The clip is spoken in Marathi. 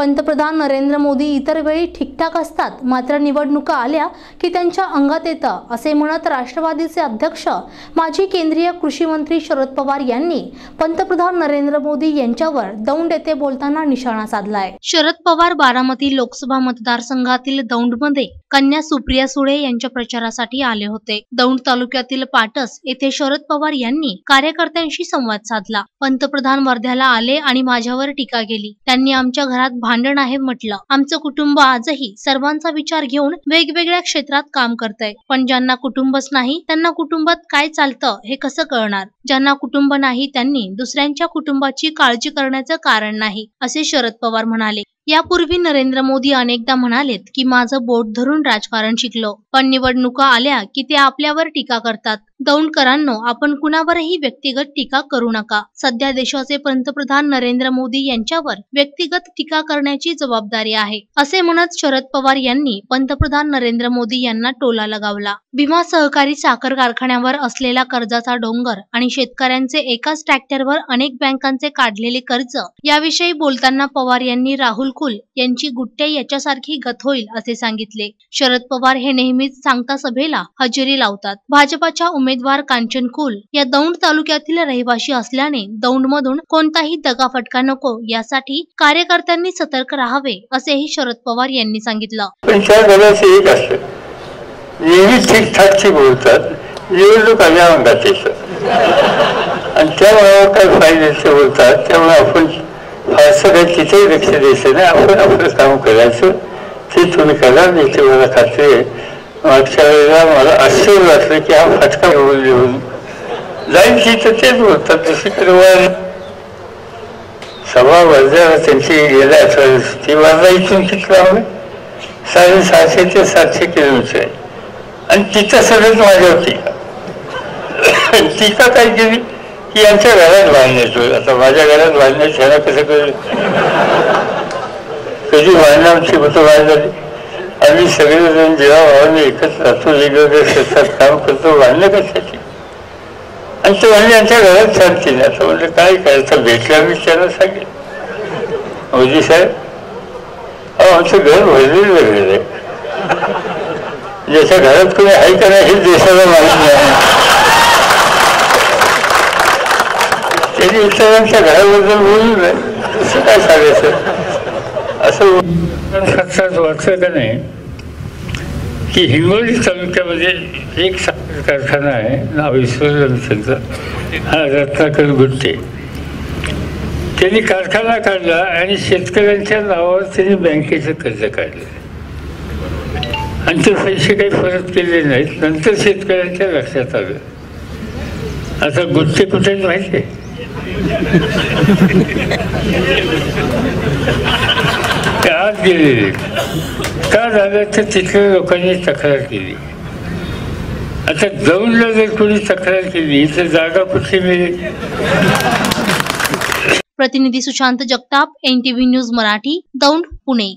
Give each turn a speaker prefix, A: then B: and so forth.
A: पंतप्रधान नरेंद्र मोदी इतर वेळी ठीकठाक असतात मात्र निवडणुका आल्या की त्यांच्या अंगात येतं असे म्हणत राष्ट्रवादीचे अध्यक्ष माजी केंद्रीय कृषी मंत्री शरद पवार यांनी पंतप्रधान नरेंद्र मोदी यांच्यावर दौंड येथे बोलताना निशाणा साधलाय. शरद पवार बारामती लोकसभा मतदारसंघातील दौंडमध्ये कन्या सुप्रिया सुळे यांच्या प्रचारासाठी आले होते. दौंड तालुक्यातील पाटस येथे शरद पवार यांनी कार्यकर्त्यांशी संवाद साधला. पंतप्रधान वर्ध्याला आले आणि माझ्यावर टीका केली. त्यांनी आमच्या घरात भांडण आहे म्हटलं. आमचं कुटुंब आजही सर्वांचा विचार घेऊन वेगवेगळ्या क्षेत्रात काम करतंय. पण ज्यांना कुटुंबच नाही त्यांना कुटुंबात काय चालतं हे कसं कळणार? ज्यांना कुटुंब नाही त्यांनी दुसऱ्यांच्या कुटुंबाची काळजी करण्याचं कारण नाही असे शरद पवार म्हणाले. यापूर्वी नरेंद्र मोदी अनेकदा म्हणालेत की माझं बोट धरून राजकारण शिकलो. पण निवडणुका आल्या की ते आपल्यावर टीका करतात. दौंडकरांनो आपण कुणावरही व्यक्तिगत टीका करू नका. सध्या देशाचे पंतप्रधान नरेंद्र मोदी यांच्यावर व्यक्तिगत टीका करण्याची जबाबदारी आहे. असे म्हणत शरद पवार यांनी पंतप्रधान नरेंद्र मोदी यांना टोला लगावला. भीमा सहकारी साखर कारखान्यावर असलेला कर्जाचा डोंगर आणि शेतकऱ्यांचे एकाच ट्रॅक्टरवर अनेक बँकांचे काढलेले कर्ज याविषयी बोलताना पवार यांनी राहुल कुल यांची गुट्टे याच्यासारखी गत होईल असे सांगितले. शरद पवार हे नेहमीच सांगता सभेला हजेरी लावतात. भाजपाच्या उमेदवार उमेदवार कांचन कुल या दौंड तालुक्यातील रहिवाशी असल्याने दौंड मधून कोणताही दगाफटका नको यासाठी कार्यकर्त्यांनी सतर्क राहावे असेही शरद पवार यांनी सांगितलं.
B: नेहमी ठीकठाकची बोलतात. निवडणूक आल्या अंगात येतं आणि त्या मनावर काय फायद्याचे बोलतात त्यामुळे आपण फारसं काही तिथेही लक्ष द्यायचं नाही. आपण आपलं काम करायचं. ते तुम्ही करा नाही मला खात्री आहे. मागच्या वेळेला मला आश्चर्य वाटलं की हा फटका एवढं लिहून जाईल तिथं तेच बोलतात दुसरीकडे वर सभा वर्ध्याला त्यांची गेल्या आठवड्यात ती वर्धा इथून किती लांब आहे साडेसहाशे ते सातशे किलोमीटर. आहे आणि तिथं सगळंच माझ्यावर टीका टीका काय केली? की यांच्या घरात बांधण्याचो आता माझ्या घरात बांधण्यात ह्याला कसं कळलं? कधी बांधणं आमची बाहेर झाली? आम्ही सगळेजण जेव्हा भावाने एकच राहतो वेगवेगळ्या क्षेत्रात काम करतो बांधणं कशासाठी आणि ते म्हणजे आमच्या घरात चालते ना असं म्हणजे काय करायचं? भेटल्या मी त्यांना सांगेल. मोदी साहेब अहो आमचं घर भरलेलं वेगळं आहे. ज्याच्या घरात कोणी आहे का नाही हे देशाला माहीत नाही. त्यांनी इतरांच्या घराबद्दल बोलू नये तसं काय सांगायचं? असं खर्चात वाटतं का नाही की हिंगोली तालुक्यामध्ये एक साखर कारखाना आहे नाव विसरलं रत्नाकर गुट्टे. त्यांनी कारखाना काढला आणि शेतकऱ्यांच्या नावावर त्यांनी बँकेचं कर्ज काढलं. आणि ते पैसे काही परत केले नाहीत नंतर शेतकऱ्यांच्या लक्षात आलं. आता गुट्टे कुठे माहिती आहे? गेलेले का झालं तर तिथल्या लोकांनी तक्रार केली आता दौंडला जर कोणी तक्रार केली तर जागा कुठली मिळेल
A: प्रतिनिधी सुशांत जगताप एनटीव्ही न्यूज मराठी दौंड पुणे.